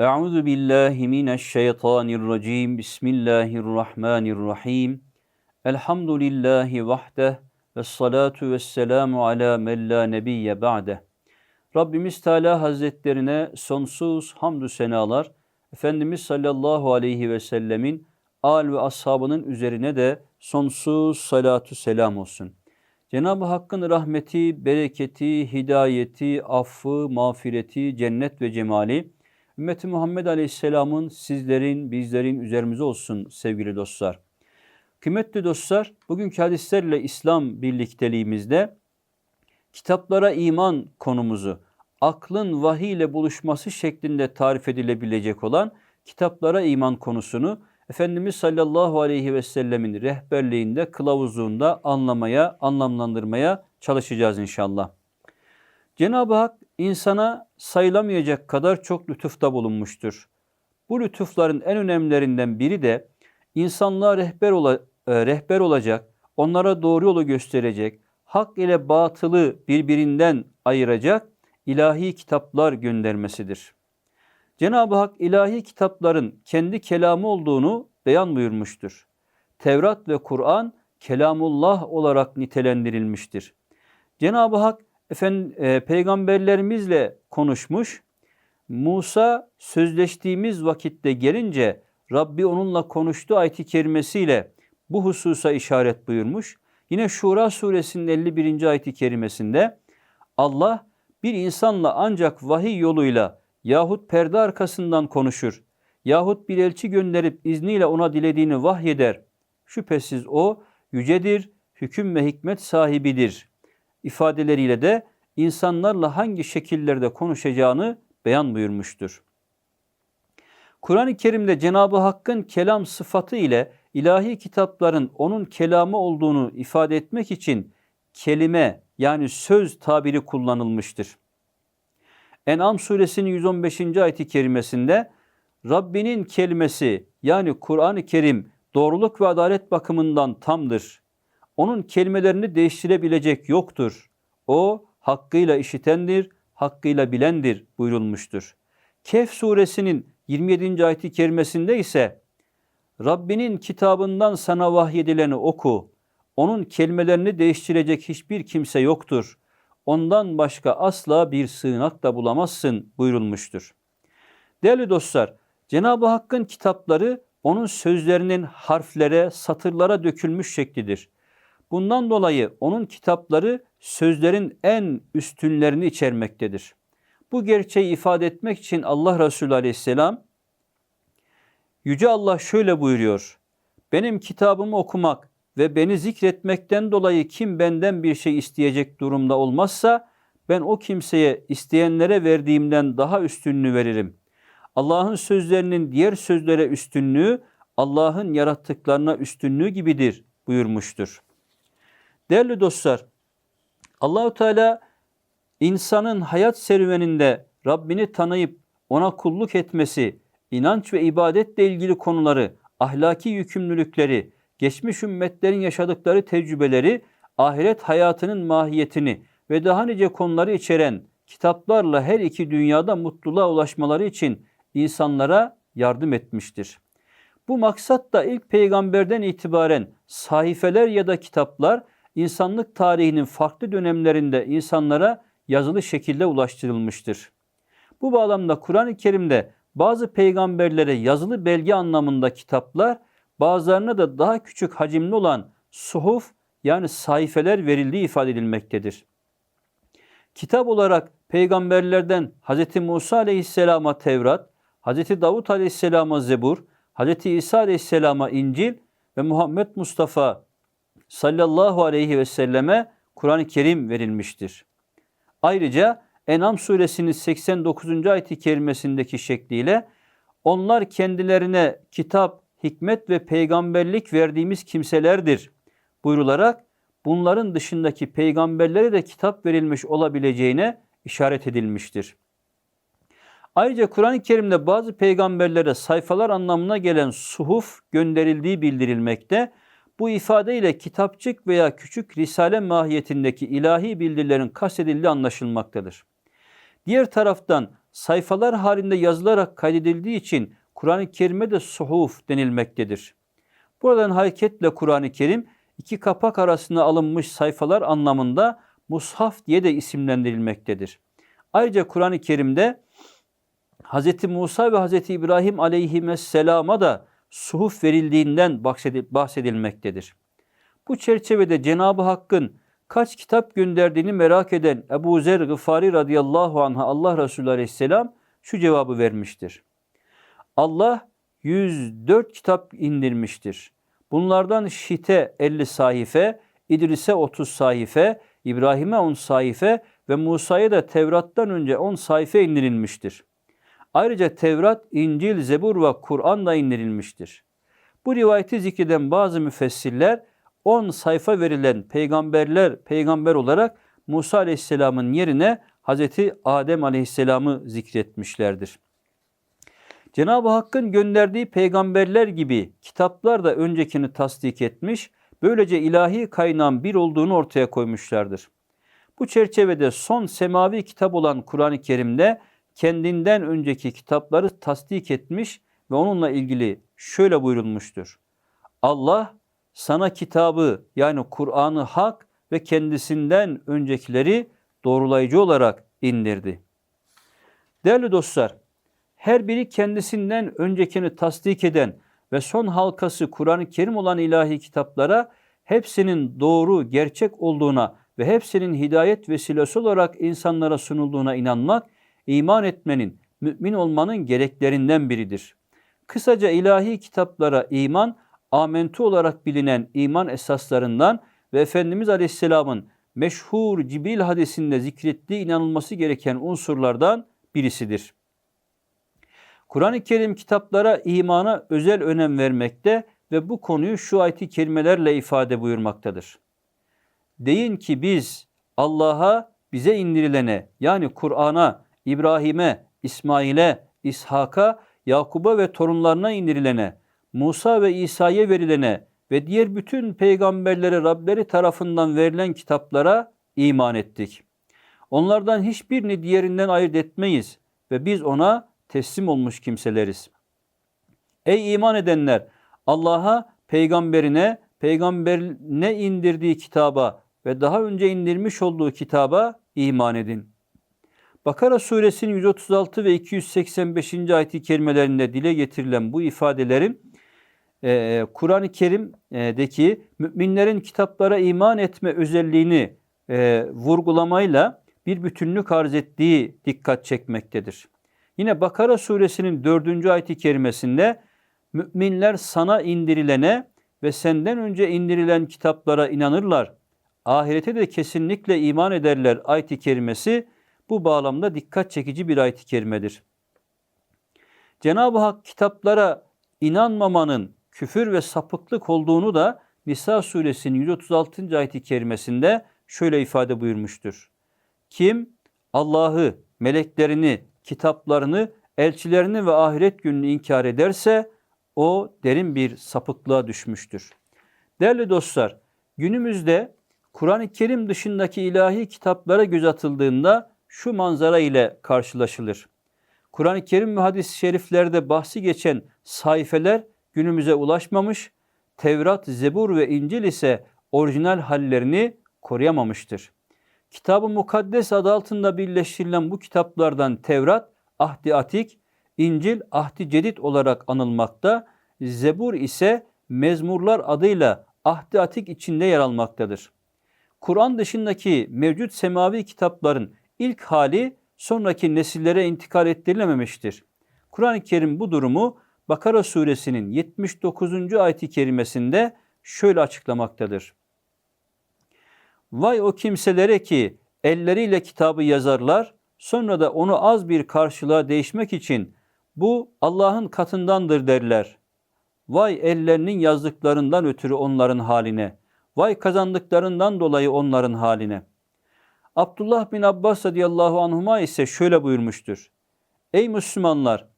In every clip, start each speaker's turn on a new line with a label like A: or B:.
A: Euzu billahi mineşşeytanirracim. Bismillahirrahmanirrahim. Elhamdülillahi vahdeh ve salatu ve selamu ala men la nebiyye ba'deh. Rabbimiz Teala Hazretlerine sonsuz hamdü senalar, Efendimiz sallallahu aleyhi ve sellemin al ve ashabının üzerine de sonsuz salatu selam olsun. Cenab-ı Hakk'ın rahmeti, bereketi, hidayeti, affı, mağfireti, cennet ve cemali, Ümmeti Muhammed Aleyhisselam'ın sizlerin, bizlerin üzerimize olsun sevgili dostlar. Kıymetli dostlar, bugünkü hadislerle İslam birlikteliğimizde kitaplara iman konumuzu aklın vahiy ile buluşması şeklinde tarif edilebilecek olan kitaplara iman konusunu Efendimiz sallallahu aleyhi ve sellemin rehberliğinde, kılavuzluğunda anlamaya, anlamlandırmaya çalışacağız inşallah. Cenab-ı Hak insana sayılamayacak kadar çok lütufta bulunmuştur. Bu lütufların en önemlilerinden biri de insanlığa rehber, ola, e, rehber olacak, onlara doğru yolu gösterecek, hak ile batılı birbirinden ayıracak ilahi kitaplar göndermesidir. Cenab-ı Hak ilahi kitapların kendi kelamı olduğunu beyan buyurmuştur. Tevrat ve Kur'an kelamullah olarak nitelendirilmiştir. Cenab-ı Hak efendim, e, peygamberlerimizle konuşmuş. Musa sözleştiğimiz vakitte gelince Rabbi onunla konuştu ayet-i kerimesiyle bu hususa işaret buyurmuş. Yine Şura suresinin 51. ayet-i kerimesinde Allah bir insanla ancak vahiy yoluyla yahut perde arkasından konuşur yahut bir elçi gönderip izniyle ona dilediğini vahyeder. Şüphesiz o yücedir, hüküm ve hikmet sahibidir. İfadeleriyle de insanlarla hangi şekillerde konuşacağını beyan buyurmuştur. Kur'an-ı Kerim'de Cenab-ı Hakk'ın kelam sıfatı ile ilahi kitapların onun kelamı olduğunu ifade etmek için kelime yani söz tabiri kullanılmıştır. En'am suresinin 115. ayeti kerimesinde Rabbinin kelimesi yani Kur'an-ı Kerim doğruluk ve adalet bakımından tamdır. Onun kelimelerini değiştirebilecek yoktur. O hakkıyla işitendir, hakkıyla bilendir buyurulmuştur. Kehf suresinin 27. ayeti kerimesinde ise Rabbinin kitabından sana vahyedileni oku. Onun kelimelerini değiştirecek hiçbir kimse yoktur. Ondan başka asla bir sığınak da bulamazsın buyurulmuştur. Değerli dostlar, Cenab-ı Hakk'ın kitapları onun sözlerinin harflere, satırlara dökülmüş şeklidir. Bundan dolayı onun kitapları sözlerin en üstünlerini içermektedir. Bu gerçeği ifade etmek için Allah Resulü Aleyhisselam Yüce Allah şöyle buyuruyor. Benim kitabımı okumak ve beni zikretmekten dolayı kim benden bir şey isteyecek durumda olmazsa ben o kimseye isteyenlere verdiğimden daha üstününü veririm. Allah'ın sözlerinin diğer sözlere üstünlüğü Allah'ın yarattıklarına üstünlüğü gibidir buyurmuştur. Değerli dostlar, Allahu Teala insanın hayat serüveninde Rabbini tanıyıp ona kulluk etmesi, inanç ve ibadetle ilgili konuları, ahlaki yükümlülükleri, geçmiş ümmetlerin yaşadıkları tecrübeleri, ahiret hayatının mahiyetini ve daha nice konuları içeren kitaplarla her iki dünyada mutluluğa ulaşmaları için insanlara yardım etmiştir. Bu maksat da ilk peygamberden itibaren sahifeler ya da kitaplar insanlık tarihinin farklı dönemlerinde insanlara yazılı şekilde ulaştırılmıştır. Bu bağlamda Kur'an-ı Kerim'de bazı peygamberlere yazılı belge anlamında kitaplar, bazılarına da daha küçük hacimli olan suhuf yani sayfeler verildiği ifade edilmektedir. Kitap olarak peygamberlerden Hz. Musa aleyhisselama Tevrat, Hz. Davut Aleyhisselam'a Zebur, Hz. İsa Aleyhisselam'a İncil ve Muhammed Mustafa sallallahu aleyhi ve selleme Kur'an-ı Kerim verilmiştir. Ayrıca En'am suresinin 89. ayet-i kerimesindeki şekliyle onlar kendilerine kitap, hikmet ve peygamberlik verdiğimiz kimselerdir buyrularak bunların dışındaki peygamberlere de kitap verilmiş olabileceğine işaret edilmiştir. Ayrıca Kur'an-ı Kerim'de bazı peygamberlere sayfalar anlamına gelen suhuf gönderildiği bildirilmekte. Bu ifadeyle kitapçık veya küçük risale mahiyetindeki ilahi bildirilerin kastedildiği anlaşılmaktadır. Diğer taraftan sayfalar halinde yazılarak kaydedildiği için Kur'an-ı Kerim'e de suhuf denilmektedir. Buradan hareketle Kur'an-ı Kerim iki kapak arasında alınmış sayfalar anlamında mushaf diye de isimlendirilmektedir. Ayrıca Kur'an-ı Kerim'de Hz. Musa ve Hz. İbrahim aleyhisselama da suhuf verildiğinden bahsedilmektedir. Bu çerçevede Cenab-ı Hakk'ın kaç kitap gönderdiğini merak eden Ebu Zer Gıfari radıyallahu anh'a Allah Resulü aleyhisselam şu cevabı vermiştir. Allah 104 kitap indirmiştir. Bunlardan Şit'e 50 sahife, İdris'e 30 sahife, İbrahim'e 10 sahife ve Musa'ya da Tevrat'tan önce 10 sayfa indirilmiştir. Ayrıca Tevrat, İncil, Zebur ve Kur'an da indirilmiştir. Bu rivayeti zikreden bazı müfessirler 10 sayfa verilen peygamberler peygamber olarak Musa Aleyhisselam'ın yerine Hazreti Adem Aleyhisselam'ı zikretmişlerdir. Cenab-ı Hakk'ın gönderdiği peygamberler gibi kitaplar da öncekini tasdik etmiş, böylece ilahi kaynağın bir olduğunu ortaya koymuşlardır. Bu çerçevede son semavi kitap olan Kur'an-ı Kerim'de kendinden önceki kitapları tasdik etmiş ve onunla ilgili şöyle buyurulmuştur. Allah sana kitabı yani Kur'an'ı hak ve kendisinden öncekileri doğrulayıcı olarak indirdi. Değerli dostlar, her biri kendisinden öncekini tasdik eden ve son halkası Kur'an-ı Kerim olan ilahi kitaplara hepsinin doğru, gerçek olduğuna ve hepsinin hidayet vesilesi olarak insanlara sunulduğuna inanmak, iman etmenin, mümin olmanın gereklerinden biridir. Kısaca ilahi kitaplara iman, amentu olarak bilinen iman esaslarından ve Efendimiz Aleyhisselam'ın meşhur Cibril hadisinde zikrettiği inanılması gereken unsurlardan birisidir. Kur'an-ı Kerim kitaplara imana özel önem vermekte ve bu konuyu şu ayet-i kerimelerle ifade buyurmaktadır. Deyin ki biz Allah'a bize indirilene yani Kur'an'a, İbrahim'e, İsmail'e, İshak'a, Yakub'a ve torunlarına indirilene, Musa ve İsa'ya verilene ve diğer bütün peygamberlere Rableri tarafından verilen kitaplara iman ettik. Onlardan hiçbirini diğerinden ayırt etmeyiz ve biz ona teslim olmuş kimseleriz. Ey iman edenler! Allah'a, peygamberine, peygamberine indirdiği kitaba ve daha önce indirmiş olduğu kitaba iman edin. Bakara suresinin 136 ve 285. ayet-i kerimelerinde dile getirilen bu ifadelerin e, Kur'an-ı Kerim'deki müminlerin kitaplara iman etme özelliğini e, vurgulamayla bir bütünlük arz ettiği dikkat çekmektedir. Yine Bakara suresinin 4. ayeti kerimesinde müminler sana indirilene ve senden önce indirilen kitaplara inanırlar. Ahirete de kesinlikle iman ederler ayeti kerimesi bu bağlamda dikkat çekici bir ayet-i kerimedir. Cenab-ı Hak kitaplara inanmamanın küfür ve sapıklık olduğunu da Nisa suresinin 136. ayet-i kerimesinde şöyle ifade buyurmuştur. Kim Allah'ı, meleklerini, kitaplarını, elçilerini ve ahiret gününü inkar ederse o derin bir sapıklığa düşmüştür. Değerli dostlar, günümüzde Kur'an-ı Kerim dışındaki ilahi kitaplara göz atıldığında şu manzara ile karşılaşılır. Kur'an-ı Kerim ve hadis-i şeriflerde bahsi geçen sayfeler günümüze ulaşmamış, Tevrat, Zebur ve İncil ise orijinal hallerini koruyamamıştır. Kitab-ı Mukaddes adı altında birleştirilen bu kitaplardan Tevrat, Ahdi Atik, İncil, Ahdi Cedid olarak anılmakta, Zebur ise Mezmurlar adıyla Ahdi Atik içinde yer almaktadır. Kur'an dışındaki mevcut semavi kitapların ilk hali sonraki nesillere intikal ettirilememiştir. Kur'an-ı Kerim bu durumu Bakara suresinin 79. ayeti kerimesinde şöyle açıklamaktadır. Vay o kimselere ki elleriyle kitabı yazarlar, sonra da onu az bir karşılığa değişmek için bu Allah'ın katındandır derler. Vay ellerinin yazdıklarından ötürü onların haline. Vay kazandıklarından dolayı onların haline. Abdullah bin Abbas radıyallahu anhuma ise şöyle buyurmuştur. Ey Müslümanlar!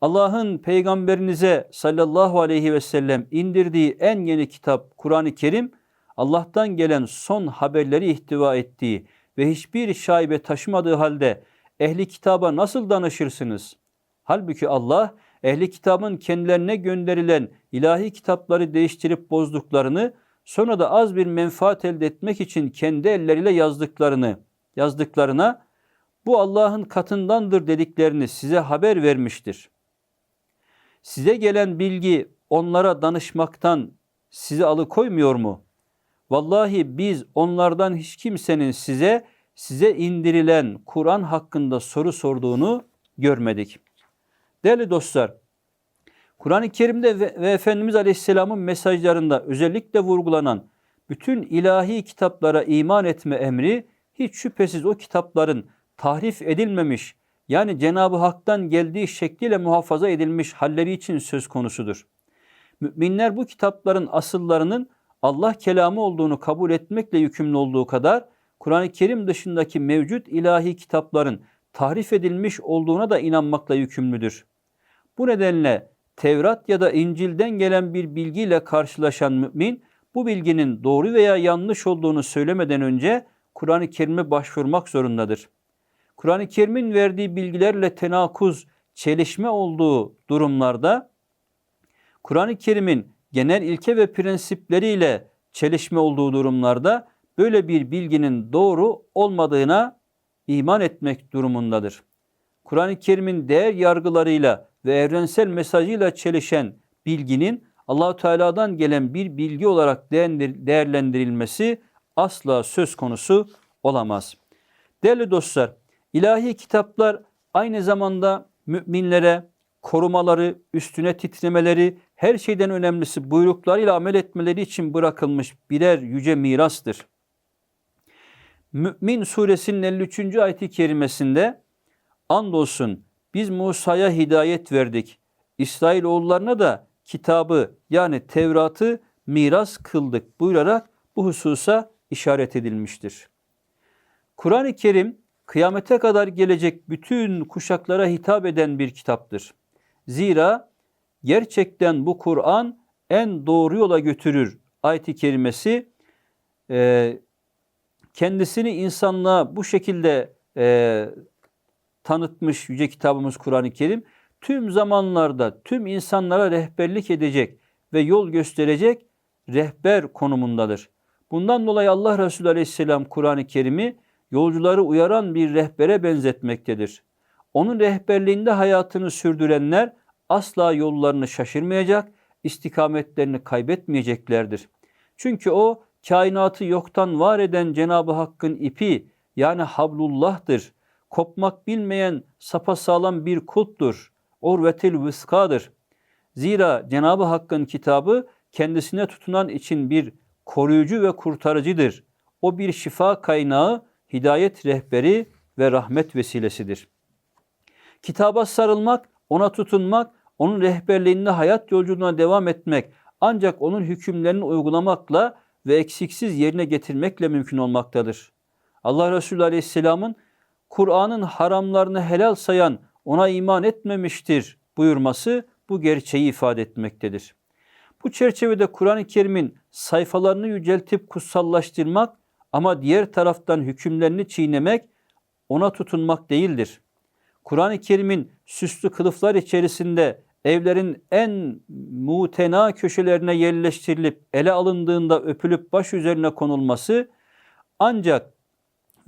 A: Allah'ın peygamberinize sallallahu aleyhi ve sellem indirdiği en yeni kitap Kur'an-ı Kerim Allah'tan gelen son haberleri ihtiva ettiği ve hiçbir şaibe taşımadığı halde ehli kitaba nasıl danışırsınız? Halbuki Allah ehli kitabın kendilerine gönderilen ilahi kitapları değiştirip bozduklarını, sonra da az bir menfaat elde etmek için kendi elleriyle yazdıklarını, yazdıklarına bu Allah'ın katındandır dediklerini size haber vermiştir. Size gelen bilgi onlara danışmaktan sizi alıkoymuyor mu? Vallahi biz onlardan hiç kimsenin size size indirilen Kur'an hakkında soru sorduğunu görmedik. Değerli dostlar, Kur'an-ı Kerim'de ve, ve Efendimiz Aleyhisselam'ın mesajlarında özellikle vurgulanan bütün ilahi kitaplara iman etme emri hiç şüphesiz o kitapların tahrif edilmemiş yani Cenab-ı Hak'tan geldiği şekliyle muhafaza edilmiş halleri için söz konusudur. Müminler bu kitapların asıllarının Allah kelamı olduğunu kabul etmekle yükümlü olduğu kadar Kur'an-ı Kerim dışındaki mevcut ilahi kitapların tahrif edilmiş olduğuna da inanmakla yükümlüdür. Bu nedenle Tevrat ya da İncil'den gelen bir bilgiyle karşılaşan mümin bu bilginin doğru veya yanlış olduğunu söylemeden önce Kur'an-ı Kerim'e başvurmak zorundadır. Kur'an-ı Kerim'in verdiği bilgilerle tenakuz, çelişme olduğu durumlarda Kur'an-ı Kerim'in genel ilke ve prensipleriyle çelişme olduğu durumlarda böyle bir bilginin doğru olmadığına iman etmek durumundadır. Kur'an-ı Kerim'in değer yargılarıyla ve evrensel mesajıyla çelişen bilginin Allahu Teala'dan gelen bir bilgi olarak değerlendirilmesi asla söz konusu olamaz. Değerli dostlar, ilahi kitaplar aynı zamanda müminlere korumaları, üstüne titremeleri, her şeyden önemlisi buyruklarıyla amel etmeleri için bırakılmış birer yüce mirastır. Mü'min suresinin 53. ayeti kerimesinde andolsun biz Musa'ya hidayet verdik. İsrail oğullarına da kitabı yani Tevrat'ı miras kıldık buyurarak bu hususa işaret edilmiştir. Kur'an-ı Kerim kıyamete kadar gelecek bütün kuşaklara hitap eden bir kitaptır. Zira gerçekten bu Kur'an en doğru yola götürür ayet-i kerimesi e, kendisini insanlığa bu şekilde e, tanıtmış yüce kitabımız Kur'an-ı Kerim tüm zamanlarda tüm insanlara rehberlik edecek ve yol gösterecek rehber konumundadır. Bundan dolayı Allah Resulü Aleyhisselam Kur'an-ı Kerim'i yolcuları uyaran bir rehbere benzetmektedir. Onun rehberliğinde hayatını sürdürenler asla yollarını şaşırmayacak, istikametlerini kaybetmeyeceklerdir. Çünkü o kainatı yoktan var eden Cenab-ı Hakk'ın ipi yani hablullah'tır. Kopmak bilmeyen sapasağlam bir kulptur. Urvetil vıskadır. Zira Cenab-ı Hakk'ın kitabı kendisine tutunan için bir koruyucu ve kurtarıcıdır. O bir şifa kaynağı, hidayet rehberi ve rahmet vesilesidir. Kitaba sarılmak, ona tutunmak, onun rehberliğinde hayat yolculuğuna devam etmek ancak onun hükümlerini uygulamakla ve eksiksiz yerine getirmekle mümkün olmaktadır. Allah Resulü Aleyhisselam'ın Kur'an'ın haramlarını helal sayan ona iman etmemiştir buyurması bu gerçeği ifade etmektedir. Bu çerçevede Kur'an-ı Kerim'in sayfalarını yüceltip kutsallaştırmak ama diğer taraftan hükümlerini çiğnemek ona tutunmak değildir. Kur'an-ı Kerim'in süslü kılıflar içerisinde evlerin en mutena köşelerine yerleştirilip ele alındığında öpülüp baş üzerine konulması ancak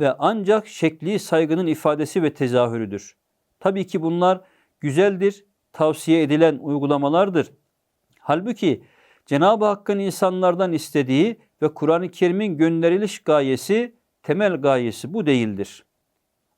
A: ve ancak şekli saygının ifadesi ve tezahürüdür. Tabii ki bunlar güzeldir, tavsiye edilen uygulamalardır. Halbuki Cenab-ı Hakk'ın insanlardan istediği ve Kur'an-ı Kerim'in gönderiliş gayesi, temel gayesi bu değildir.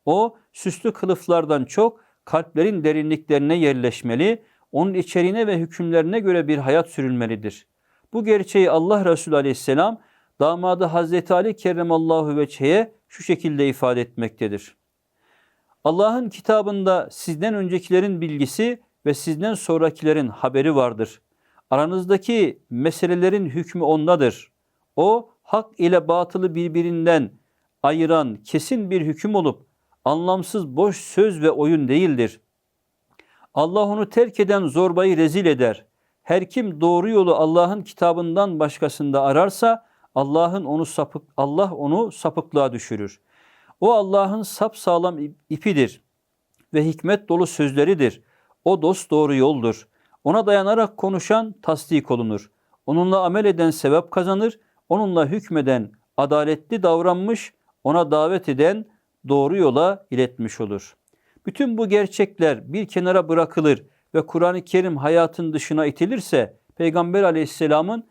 A: O süslü kılıflardan çok kalplerin derinliklerine yerleşmeli, onun içeriğine ve hükümlerine göre bir hayat sürülmelidir. Bu gerçeği Allah Resulü Aleyhisselam damadı Hazreti Ali Kerremallahu Veçhe'ye şu şekilde ifade etmektedir. Allah'ın kitabında sizden öncekilerin bilgisi ve sizden sonrakilerin haberi vardır. Aranızdaki meselelerin hükmü ondadır. O hak ile batılı birbirinden ayıran kesin bir hüküm olup anlamsız boş söz ve oyun değildir. Allah onu terk eden zorbayı rezil eder. Her kim doğru yolu Allah'ın kitabından başkasında ararsa Allah'ın onu sapık Allah onu sapıklığa düşürür. O Allah'ın sap sağlam ipidir. ve hikmet dolu sözleridir. O dost doğru yoldur. Ona dayanarak konuşan tasdik olunur. Onunla amel eden sevap kazanır. Onunla hükmeden adaletli davranmış, ona davet eden doğru yola iletmiş olur. Bütün bu gerçekler bir kenara bırakılır ve Kur'an-ı Kerim hayatın dışına itilirse Peygamber aleyhisselamın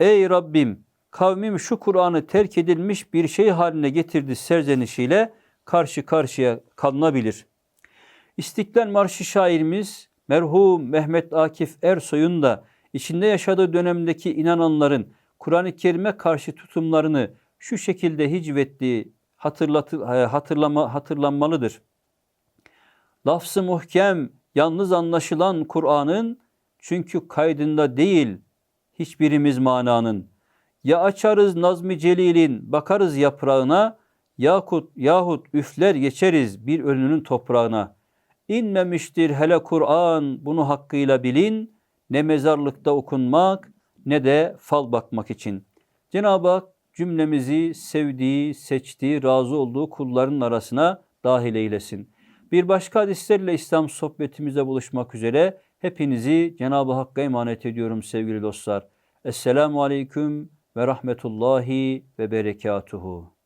A: Ey Rabbim kavmim şu Kur'an'ı terk edilmiş bir şey haline getirdi serzenişiyle karşı karşıya kalınabilir. İstiklal Marşı şairimiz merhum Mehmet Akif Ersoy'un da içinde yaşadığı dönemdeki inananların Kur'an-ı Kerim'e karşı tutumlarını şu şekilde hicvettiği hatırlatı, hatırlama, hatırlanmalıdır. Lafzı muhkem, yalnız anlaşılan Kur'an'ın çünkü kaydında değil hiçbirimiz mananın. Ya açarız Nazmi Celil'in, bakarız yaprağına, yakut yahut üfler geçeriz bir ölünün toprağına. İnmemiştir hele Kur'an, bunu hakkıyla bilin, ne mezarlıkta okunmak ne de fal bakmak için. Cenab-ı Hak cümlemizi sevdiği, seçtiği, razı olduğu kulların arasına dahil eylesin. Bir başka hadislerle İslam sohbetimize buluşmak üzere hepinizi Cenab-ı Hakk'a emanet ediyorum sevgili dostlar. Esselamu Aleyküm ve Rahmetullahi ve Berekatuhu.